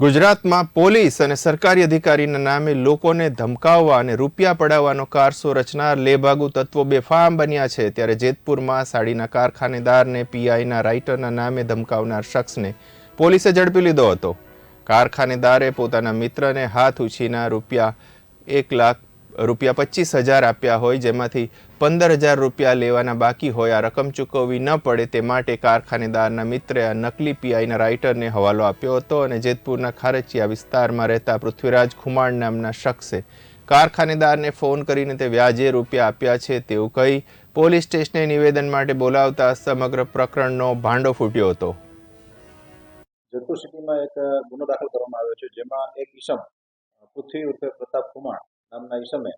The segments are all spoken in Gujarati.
ગુજરાતમાં પોલીસ અને સરકારી અધિકારીના નામે લોકોને ધમકાવવા અને રૂપિયા પડાવવાનો કારસો રચનાર લેભાગુ તત્વો બેફામ બન્યા છે. ત્યારે જેતપુરમાં સાડીના કારખાનેદારને, પીઆઈના રાઇટરના નામે ધમકાવનાર શખ્સને પોલીસે ઝડપી લીધો હતો. કારખાનેદારે પોતાના મિત્રને હાથ ઉછીના રૂપિયા એક લાખ રૂપિયા પચીસ હજાર આપ્યા હોય, જેમાંથી પંદર હજાર રૂપિયા લેવાના બાકી હોય, આ રકમ ચૂકવવી ન પડે તે માટે કારખાનેદારના મિત્રે આ નકલી પીઆઈના રાઇટરને હવાલો આપ્યો હતો અને જેતપુરના ખારચિયા વિસ્તારમાં રહેતા પૃથ્વીરાજ ખુમાણ નામના શખ્સે કારખાનેદારને ફોન કરીને તે વ્યાજે રૂપિયા આપ્યા છે તેવું કહી પોલીસ સ્ટેશને નિવેદન માટે બોલાવતા સમગ્ર પ્રકરણનો ભાંડો ફૂટ્યો હતો. જેતપુર સિટીમાં એક ગુનો દાખલ કરવામાં આવ્યો છે, જેમાં એક ઈસમ પૃથ્વી ઉર્ફે પ્રતાપ કુમાર નામના ઈસમે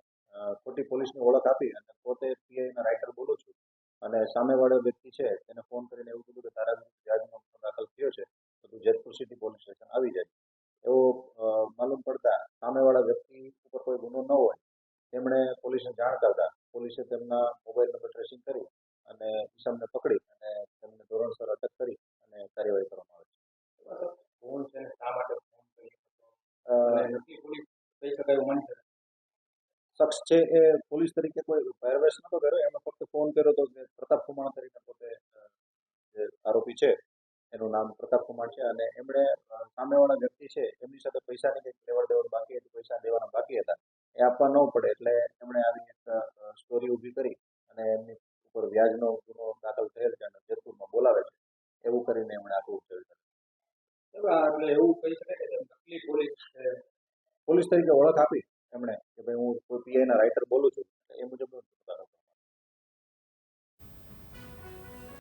ખોટી પોલીસની ઓળખ આપી અને પોતે પીઆઈના રાઇટર બોલું છું. અને સામેવાળો વ્યક્તિ છે તેને ફોન કરીને એવું કીધું કે તારા વિરુદ્ધ વ્યાજનો ગુનો દાખલ થયો છે તો તું જેતપુર સિટી પોલીસ સ્ટેશન આવી જાય. એવો માલુમ પડતા સામેવાળા વ્યક્તિ ઉપર કોઈ ગુનો ન હોય તેમણે પોલીસને જાણ કરતા પોલીસે તેમના મોબાઈલ નંબર ટ્રેસિંગ કરી અને ઈસમને પકડી અને તેમને ધોરણસર અટક કરી અને કાર્યવાહી કરવામાં આવે છે. ફોન છે શા માટે ફોન પોલીસ કહી શકાય એવું માની શકાય? શખ્સ છે એ પોલીસ તરીકે કોઈ પહેરવેશ નતો કર્યો એમણે ફક્ત ફોન કર્યો હતો કે પ્રતાપ કુમાર તરીકે પોતે જે આરોપી છે એનું નામ પ્રતાપ કુમાર છે અને એમણે સામેવાળા વ્યક્તિ છે એમની સાથે પૈસાની કંઈક લેવડ દેવડ બાકી હતી પૈસા દેવાના બાકી હતા એ આપવા ન પડે એટલે એમણે આવી એક સ્ટોરી ઊભી કરી અને એમની ઉપર વ્યાજનો ગુનો દાખલ થયેલ છે અને જેતપુરમાં બોલાવે છે એવું કરીને એમણે આખું ઉકેલ કર્યું એટલે એવું કહી શકાય કે નકલી પોલીસ પોલીસ તરીકે ઓળખ આપી એમણે કે ભાઈ હું પીઆઈના રાઇટર બોલું છું.